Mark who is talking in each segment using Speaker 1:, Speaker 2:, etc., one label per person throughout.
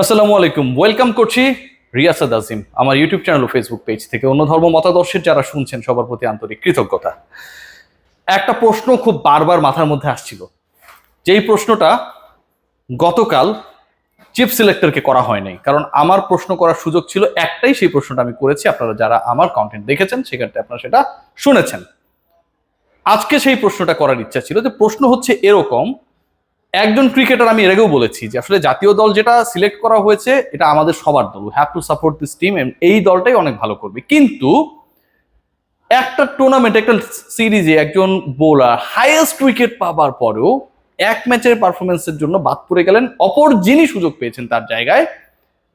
Speaker 1: আসসালামু আলাইকুম। ওয়েলকাম করছি রিয়াসাদ আজিম, আমার ইউটিউব চ্যানেল ও ফেসবুক পেজ থেকে। অন্য ধর্ম মতাদর্শের যারা শুনছেন, সবার প্রতি আন্তরিক কৃতজ্ঞতা। একটা প্রশ্ন খুব বারবার মাথার মধ্যে আসছিল। যেই প্রশ্নটা গতকাল চিফ সিলেক্টরকে করা হয় নাই। কারণ আমার প্রশ্ন করার সুযোগ ছিল একটাই, সেই প্রশ্নটা আমি করেছি। আপনারা যারা আমার কন্টেন্ট দেখেছেন সেখানটা আপনারা সেটা শুনেছেন। আজকে সেই প্রশ্নটা করার ইচ্ছা ছিল যে প্রশ্ন হচ্ছে এরকম একজন ক্রিকেটার আমি এর আগেও বলেছি যে আসলে জাতীয় দল যেটা সিলেক্ট করা হয়েছে, এটা আমাদের সবার দল। Have to support this team এই দলটাই অনেক ভালো করবে। কিন্তু একটা টুর্নামেন্ট একটা সিরিজে একজন বোলার হাইয়েস্ট উইকেট পাবার পরেও এক ম্যাচের পারফরমেন্সের জন্য বাদ পড়ে গেলেন। অপর যিনি সুযোগ পেয়েছেন তার জায়গায়,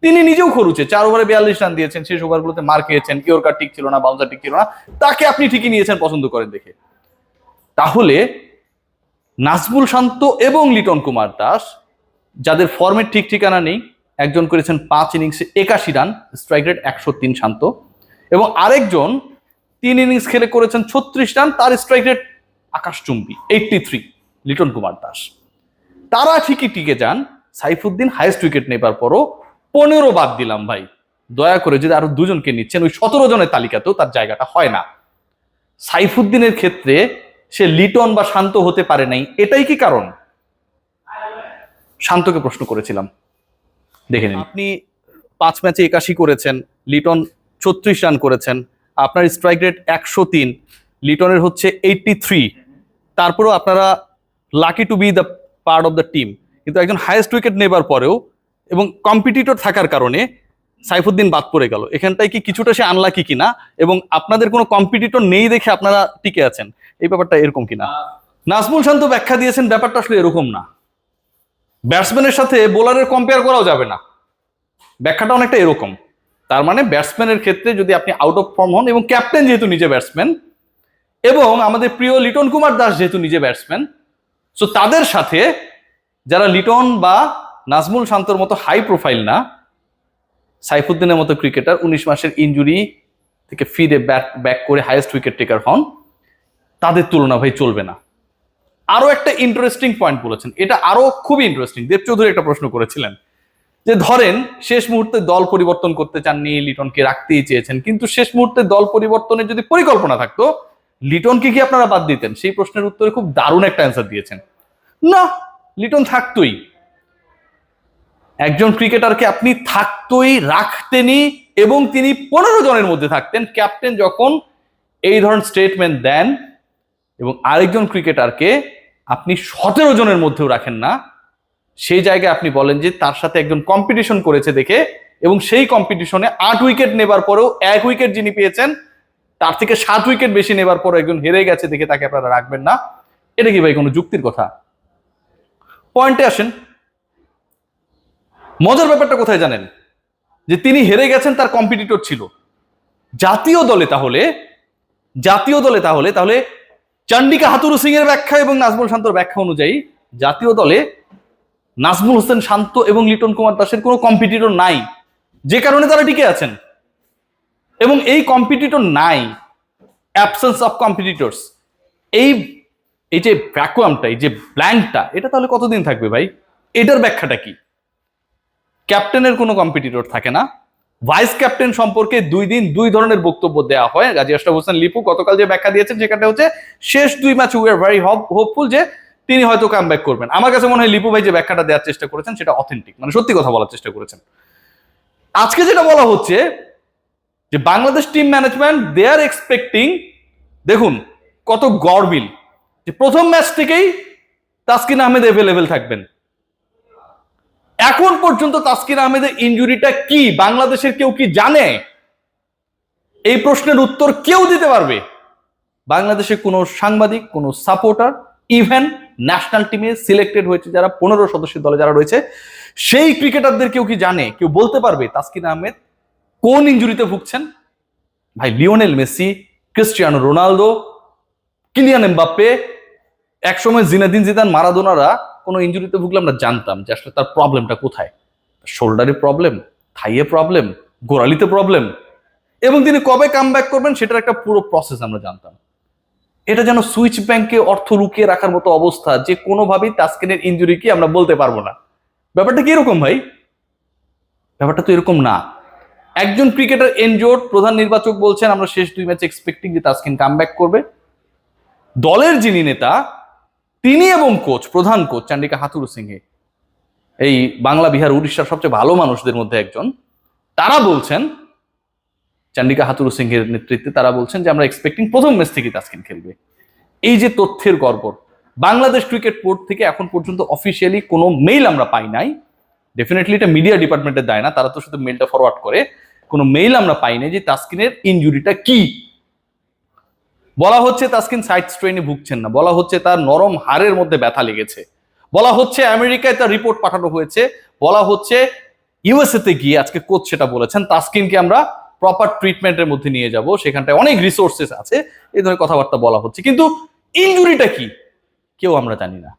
Speaker 1: তিনি নিজেও খরুচে চার ওভারে বিয়াল্লিশ রান দিয়েছেন, শেষ ওভারগুলোতে মার খেয়েছেন ইয়র্কার ঠিক ছিল না বাউন্সার ঠিক ছিল না, তাকে আপনি ঠিকই নিয়েছেন, পছন্দ করেন দেখে। তাহলে নাজমুল শান্ত এবং লিটন কুমার দাস, যাদের ফর্মের ঠিক ঠিকানা নেই, একজন করেছেন পাঁচ ইনিংসে একাশি রান স্ট্রাইক রেট একশো তিন শান্ত, এবং আরেকজন তিন ইনিংস খেলে করেছেন ছত্রিশ রান, তার স্ট্রাইক রেট আকাশচুম্বী এইটটি থ্রি লিটন কুমার দাস। তারা ঠিকই টিকে যান, সাইফুদ্দিন হাইয়েস্ট উইকেট নেবার পরও পনেরো বাদ দিলাম ভাই। দয়া করে যদি আরও দুজনকে নিচ্ছেন, ওই সতেরো জনের তালিকাতেও তার জায়গাটা হয় না। সাইফুদ্দিনের ক্ষেত্রে সে লিটন বা শান্ত হতে পারে নাই। এটাই কি কারণ? শান্তকে প্রশ্ন করেছিলাম। দেখে নিন। আপনি পাঁচ ম্যাচে একাশি করেছেন, লিটন ছত্রিশ রান করেছেন, আপনার স্ট্রাইক রেট একশো তিন, লিটনের হচ্ছে এইটটি থ্রি তারপরেও আপনারা lucky to be the part of the team কিন্তু একজন হায়েস্ট উইকেট নেবার পরেও এবং কম্পিটিটর থাকার কারণে সাইফুদ্দিন বাদ পড়ে গেল। এখানটায় কি কিছুটা সে আনলাকি কিনা? এবং আপনাদের কোনো কম্পিটিটর নেই দেখে আপনারা টিকে আছেন? এই ব্যাপারটা এরকম কিনা? নাজমুল শান্ত ব্যাখ্যা দিয়েছেন, ব্যাপারটা আসলে এরকম না। ব্যাটসম্যানের সাথে বোলারের কম্পেয়ার করাও যাবে না। ব্যাখ্যাটা অনেকটা এরকম। তার মানে ব্যাটসম্যানের ক্ষেত্রে যদি আপনি আউট অফ ফর্ম হন এবং ক্যাপ্টেন যেহেতু নিজে ব্যাটসম্যান এবং আমাদের প্রিয় লিটন কুমার দাস যেহেতু নিজে ব্যাটসম্যান সো তাদের সাথে যারা লিটন বা নাজমুল শান্তর মতো হাই প্রোফাইল না, সাইফুদ্দিনের মতো ক্রিকেটার উনিশ মাসের ইঞ্জুরি থেকে ফিরে ব্যাক ব্যাক করে হাইয়েস্ট উইকেট টেকার হন তাদের তুলনা ভাই চলবে না। আরও একটা ইন্টারেস্টিং পয়েন্ট বলেছেন। এটা আরও খুবই ইন্টারেস্টিং দেব চৌধুরী একটা প্রশ্ন করেছিলেন যে, ধরেন শেষ মুহূর্তে দল পরিবর্তন করতে চাননি, লিটনকে রাখতেই চেয়েছেন, কিন্তু শেষ মুহূর্তে দল পরিবর্তনের যদি পরিকল্পনা থাকতো, লিটনকে কি আপনারা বাদ দিতেন? সেই প্রশ্নের উত্তরে খুব দারুণ একটা অ্যান্সার দিয়েছেন। না, লিটন থাকতোই। একজন ক্রিকেটারকে আপনি থাকতোই, রাখতেনই, এবং তিনি পনেরো জনের মধ্যে থাকতেন। ক্যাপ্টেন যখন এই ধরনের স্টেটমেন্ট দেন এবং আরেকজন ক্রিকেটারকে আপনি সতেরো জনের মধ্যেও রাখেন না। সেই জায়গায় আপনি বলেন যে তার সাথে একজন কম্পিটিশন করেছে দেখে এবং সেই কম্পিটিশনে আট উইকেট নেবার পরেও এক উইকেট যিনি পেয়েছেন, তার থেকে সাত উইকেট বেশি নেবার পরও একজন হেরে গেছে দেখে তাকে আপনারা রাখবেন না। এটা কি ভাই কোনো যুক্তির কথা? পয়েন্টে আসেন। মজার ব্যাপারটা কোথায় জানেন? যে তিনি হেরে গেছেন, তার কম্পিটিটর ছিল। জাতীয় দলে তাহলে, জাতীয় দলে তাহলে তাহলে চন্ডিকা হাতুরু সিং এর ব্যাখ্যা এবং নাজমুল শান্তর ব্যাখ্যা অনুযায়ী জাতীয় দলে নাজমুল হোসেন শান্ত এবং লিটন কুমার দাসের কোনো কম্পিটিটর নাই। যে কারণে তারা টিকে আছেন। এবং এই কম্পিটিটর নাই। অ্যাবসেন্স অফ কম্পিটিটরস এই এই যে ভ্যাকুয়ামটা এই যে ব্ল্যাঙ্কটা এটা তাহলে কতদিন থাকবে ভাই? এটার ব্যাখ্যাটা কি? ক্যাপ্টেনের কোনো কম্পিটিটর থাকে না। ভাইস ক্যাপ্টেন সম্পর্কে দুই দিন দুই ধরনের বক্তব্য দেওয়া হয়। গাজী আশরাফ হোসেন লিপু গতকাল যে ব্যাখ্যা দিয়েছেন সেখানে হচ্ছে শেষ দুই match we are very hopeful যে তিনি হয়তো কাম ব্যাক করবেন। আমার কাছে মনে হয় লিপু ভাই যে ব্যাখ্যাটা দেওয়ার চেষ্টা করেছেন, সেটা অথেন্টিক মানে সত্যি কথা বলার চেষ্টা করেছেন। আজকে যেটা বলা হচ্ছে, যে Bangladesh team management they are expecting দেখুন, কত গড়বিল। যে প্রথম ম্যাচ থেকেই তাসকিন আহমেদ অ্যাভেলেবেল থাকবেন। এখন পর্যন্ত তাসকিন আহমেদের ইঞ্জুরিটা কি? বাংলাদেশের কেউ কি জানে? এই প্রশ্নের উত্তর কেউ দিতে পারবে? বাংলাদেশে কোনো সাংবাদিক, কোনো সাপোর্টার ইভেন ন্যাশনাল টিমে সিলেক্টেড হয়েছে যারা পনেরো সদস্যের দলে যারা রয়েছে, সেই ক্রিকেটারদের কেউ কি জানে? কেউ বলতে পারবে তাসকিন আহমেদ কোন ইঞ্জুরিতে ভুগছেন? ভাই, Lionel Messi, Cristiano Ronaldo, Kylian Mbappe, একসময় জিনাদিন জিদান, মারাদোনারা কোনো ইঞ্জুরিতে ভুগলে আমরা জানতাম যে আসলে তার প্রবলেমটা কোথায়। শোল্ডারে প্রবলেম থাইয়ে প্রবলেম গোড়ালিতে প্রবলেম এবং তিনি কবে কাম ব্যাক করবেন সেটার একটা পুরো প্রসেস আমরা জানতাম। এটা যেন সুইচ ব্যাংকে অর্থ লুকিয়ে রাখার মতো অবস্থা, যে কোনোভাবেই তাস্কিনের ইঞ্জুরি কি আমরা বলতে পারব না। ব্যাপারটা কি এরকম ভাই? ব্যাপারটা তো এরকম না। একজন ক্রিকেটার এনজোর প্রধান নির্বাচক বলছেন, আমরা শেষ দুই ম্যাচ এক্সপেক্টিং যে তাসকিন কাম ব্যাক করবে। দলের যিনি নেতা তিনি এবং কোচ, প্রধান কোচ চান্ডিকা হাথুরু সিংহে। এই বাংলা, বিহার, উড়িষ্যার সবচেয়ে ভালো মানুষদের মধ্যে একজন। তারা বলছেন, চান্ডিকা হাতুরু সিংহের নেতৃত্বে তারা বলছেন যে, আমরা এক্সপেক্টিং প্রথম ম্যাচ থেকে তাসকিন খেলবে। এই যে তথ্যের গর্বর বাংলাদেশ ক্রিকেট বোর্ড থেকে এখন পর্যন্ত অফিসিয়ালি কোনো মেইল আমরা পাই নাই। ডেফিনেটলি এটা মিডিয়া ডিপার্টমেন্টের দায় না, তারা তো শুধু মেইলটা ফরওয়ার্ড করে। কোনো মেইল আমরা পাই নাই যে, তাসকিনের ইনজুরিটা কি? বলা হচ্ছে তাসকিন সাইড স্ট্রেনে ভুগছেন না। বলা হচ্ছে তার নরম হাড়ের মধ্যে ব্যথা লেগেছে। বলা হচ্ছে আমেরিকায় তার রিপোর্ট পাঠানো হয়েছে। বলা হচ্ছে ইউএসএ তে গিয়ে আজকে কোচ সেটা বলেছেন, তাসকিনকে আমরা প্রপার ট্রিটমেন্টের মধ্যে নিয়ে যাব। সেখানটায় অনেক রিসোর্সেস আছে, এই ধরনের কথাবার্তা বলা হচ্ছে। কিন্তু ইনজুরিটা কি? কেউ আমরা জানি না।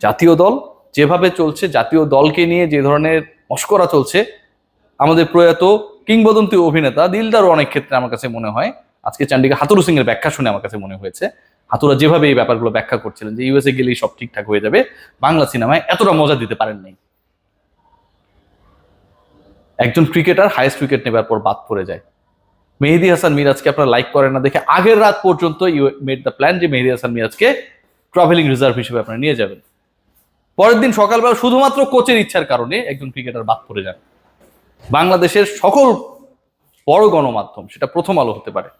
Speaker 1: জাতীয় দল যেভাবে চলছে, জাতীয় দলকে নিয়ে যে ধরনের মস্করা চলছে, আমাদের প্রয়াত কিংবদন্তি অভিনেতা দিলদারও অনেক ক্ষেত্রে আমার কাছে মনে হয় আজকে চান্ডিকা হাতুরু সিং এর ব্যাখ্যা শুনে আমার কাছে মনে হয়েছে। হাতুরা যেভাবে এই ব্যাপারগুলো ব্যাখ্যা করছিলেন যে ইউএসএ গেলেই সব ঠিকঠাক হয়ে যাবে, বাংলা সিনেমায় এতটা মজা দিতে পারেন নাই একজন ক্রিকেটার হাইস্ট উইকেট নেবার পর বাদ পড়ে যায়। মেহেদি হাসান মিরাজকে আপনারা লাইক করেন না, দেখে আগের রাত পর্যন্ত ইউ মেড দ্য প্ল্যান যে মেহেদি হাসান মিরাজকে ট্রাভেলিং রিজার্ভ হিসেবে আপনারা নিয়ে যাবেন। পরের দিন সকালবেলা শুধুমাত্র কোচের ইচ্ছার কারণে একজন ক্রিকেটার বাদ পড়ে যান। বাংলাদেশের সকল বড় গণমাধ্যম, সেটা প্রথম আলো হতে পারে।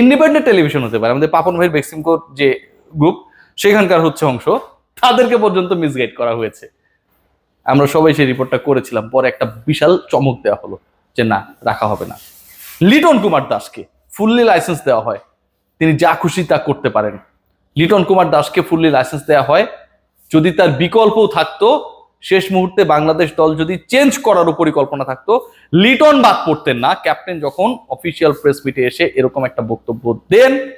Speaker 1: ইন্ডিপেন্ডেন্ট টেলিভিশন হতে পারে, আমাদের পাপন ভাইয়ের বেক্সিমকোর যে গ্রুপ, সেখানকার হচ্ছে অংশ, তাদেরকে পর্যন্ত মিসগাইড করা হয়েছে। আমরা সবাই সেই রিপোর্টটা করেছিলাম, পরে একটা বিশাল চমক দেওয়া হলো যে না, রাখা হবে না। লিটন কুমার দাসকে ফুললি লাইসেন্স দেওয়া হয়, তিনি যা খুশি তা করতে পারেন। লিটন কুমার দাসকে ফুললি লাইসেন্স দেওয়া হয়, যদি তার বিকল্পও থাকতো শেষ মুহূর্তে বাংলাদেশ দল যদি চেঞ্জ করারও পরিকল্পনা থাকতো, লিটন বাদ পড়তেন না। ক্যাপ্টেন যখন অফিসিয়াল প্রেস মিটে এসে এরকম একটা বক্তব্য দেন,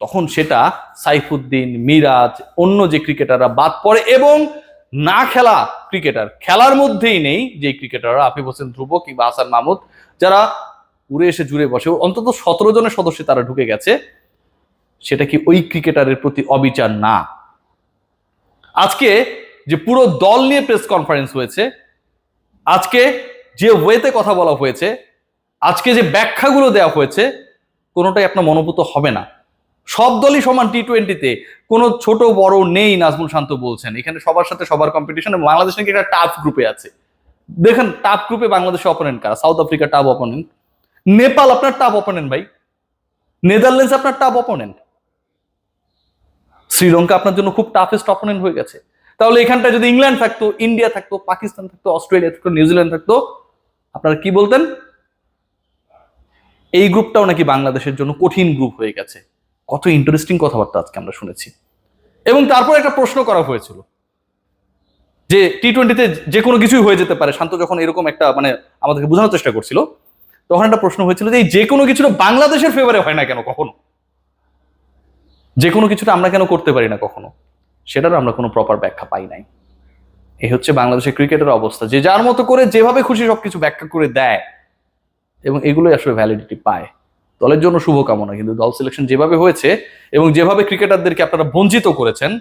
Speaker 1: তখন সেটা সাইফুদ্দিন, মিরাজ, অন্য যে ক্রিকেটাররা বাদ পড়ে এবং না খেলা ক্রিকেটার খেলার মধ্যেই নেই যে ক্রিকেটাররা আফিফ হোসেন ধ্রুব কিংবা হাসান মাহমুদ, যারা উড়ে এসে জুড়ে বসে। অন্তত সতেরো জনের সদস্য তারা ঢুকে গেছে। সেটা কি ওই ক্রিকেটারের প্রতি অবিচার? না। আজকে যে পুরো দল নিয়ে প্রেস কনফারেন্স হয়েছে। আজকে যে ওয়েতে কথা বলা হয়েছে, আজকে যে ব্যাখ্যাগুলো দেওয়া হয়েছে, কোনোটাই আপনার মনোভূত হবে না। সব দলই সমান টি টোয়েন্টিতে কোনো ছোট বড় নেই, নাজমুল শান্ত বলছেন। এখানে সবার সাথে সবার কম্পিটিশন বাংলাদেশ নাকি একটা টাফ গ্রুপে আছে। দেখেন টাফ গ্রুপে বাংলাদেশের অপোনেন্ট কারা? South Africa tough opponent Nepal আপনার টাফ অপোনেন্ট ভাই। নেদারল্যান্ডস আপনার টাফ অপোনেন্ট শ্রীলঙ্কা আপনার জন্য খুব টাফেস্ট অপোনেন্ট হয়ে গেছে। তাহলে এখানটা যদি ইংল্যান্ড থাকতো, ইন্ডিয়া থাকতো, পাকিস্তান থাকতো, অস্ট্রেলিয়া থাকতো, নিউজিল্যান্ড থাকতো, আপনারা কি বলতেন? এই গ্রুপটাও নাকি বাংলাদেশের জন্য কঠিন গ্রুপ হয়ে গেছে। কত ইন্টারেস্টিং কথাবার্তা আজকে আমরা শুনেছি। এবং তারপর একটা প্রশ্ন করা হয়েছিল যে টি টোয়েন্টিতে যে কোনো কিছুই হয়ে যেতে পারে। শান্ত যখন এরকম একটা মানে আমাদেরকে বোঝানোর চেষ্টা করছিল, তখন একটা প্রশ্ন হয়েছিল যে এই যে কোনো কিছুটা বাংলাদেশের ফেভারে হয় না কেন কখনো? যে কোনো কিছুটা আমরা কেন করতে পারি না কখনো? সেটারও আমরা কোনো প্রপার ব্যাখ্যা পাই নাই। এই হচ্ছে বাংলাদেশের ক্রিকেটের অবস্থা। যে যার মতো করে যেভাবে খুশি সবকিছু ব্যাখ্যা করে দেয় এবং এগুলোই আসলে ভ্যালিডিটি পায়। দলের জন্য শুভকামনা, কিন্তু দল সিলেকশন যেভাবে হয়েছে এবং যেভাবে ক্রিকেটারদেরকে আপনারা বঞ্চিত করেছেন,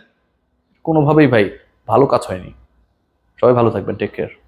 Speaker 1: কোনোভাবেই ভাই ভালো কাজ হয়নি। সবাই ভালো থাকবেন টেক কেয়ার